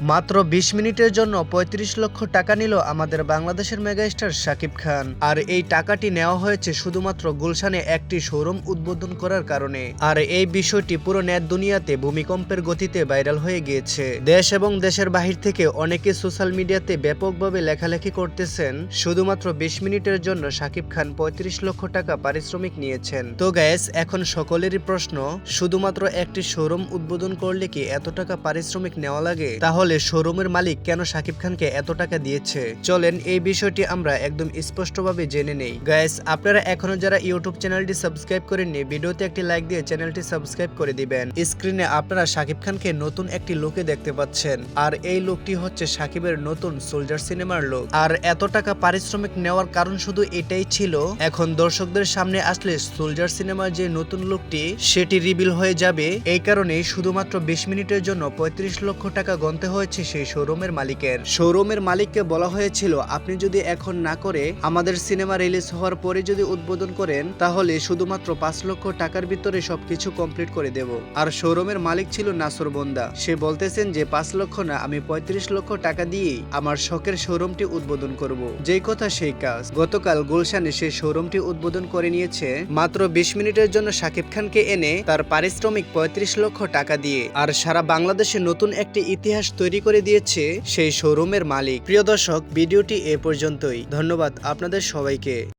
মাত্র বিশ মিনিটের জন্য ৩৫ লক্ষ টাকা নিল আমাদের বাংলাদেশের মেগাস্টার শাকিব খান। আর এই টাকাটি নেওয়া হয়েছে শুধুমাত্র গুলশানে একটি শোরুম উদ্বোধন করার কারণে। আর এই বিষয়টি পুরো নেট দুনিয়াতে ভূমিকম্পের গতিতে ভাইরাল হয়ে গিয়েছে। দেশ এবং দেশের বাহির থেকে অনেকে সোশ্যাল মিডিয়াতে ব্যাপকভাবে লেখালেখি করতেছেন। শুধুমাত্র বিশ মিনিটের জন্য শাকিব খান ৩৫ লক্ষ টাকা পারিশ্রমিক নিয়েছেন। তো গ্যাস এখন সকলেরই প্রশ্ন, শুধুমাত্র একটি শোরুম উদ্বোধন করলে কি এত টাকা পারিশ্রমিক নেওয়া লাগে? তাহলে শোরুমের মালিক কেন শাকিব খানকে এত টাকা দিয়েছে? চলেন, এই বিষয়টি আমরা একদম স্পষ্টভাবে জেনে নেই। গ্যাস আপনারা এখনও যারা ইউটিউব চ্যানেলটি সাবস্ক্রাইব করেননি, ভিডিওতে একটি লাইক দিয়ে চ্যানেলটি সাবস্ক্রাইব করে দিবেন। স্ক্রিনে আপনারা শাকিব খানকে নতুন একটি লুকে দেখতে পাচ্ছেন। আর এই লোকটি হচ্ছে শাকিবের নতুন সোলজার সিনেমার লোক আর এত টাকা পারিশ্রমিক নেওয়ার কারণ শুধু এটাই ছিল, এখন দর্শকদের সামনে আসলে সোলজার সিনেমার যে নতুন লোকটি সেটি রিভিল হয়ে যাবে। এই কারণে শুধুমাত্র বিশ মিনিটের জন্য পঁয়ত্রিশ লক্ষ টাকা গন্তে হয়েছে সেই শোরুমের মালিকের। শোরুমের মালিককে বলা হয়েছিল, আপনি যদি এখন না করে আমাদের সিনেমা রিলিজ হওয়ার পরে যদি উদ্বোধন করেন, তাহলে শুধুমাত্র পাঁচ লক্ষ টাকার ভিতরে সবকিছু কমপ্লিট করে দেব। আর শোরুমের মালিক ছিল নাসর বন্দা। সে বলতেছেন যে, পাঁচ লক্ষ না, আমি পঁয়ত্রিশ লক্ষ টাকা দিয়েই আমার শখের শোরুমটি উদ্বোধন করব। যেই কথা সেই কাজ। গতকাল গুলশানে সে শোরুমটি উদ্বোধন করে নিয়েছে মাত্র বিশ মিনিটের জন্য শাকিব খানকে এনে তার পারিশ্রমিক পঁয়ত্রিশ লক্ষ টাকা দিয়ে। আর সারা বাংলাদেশে নতুন একটি ইতিহাস তৈরি করে দিয়েছে সেই শোরুমের মালিক। প্রিয় দর্শক ভিডিওটি এ পর্যন্তই। ধন্যবাদ আপনাদের সবাইকে।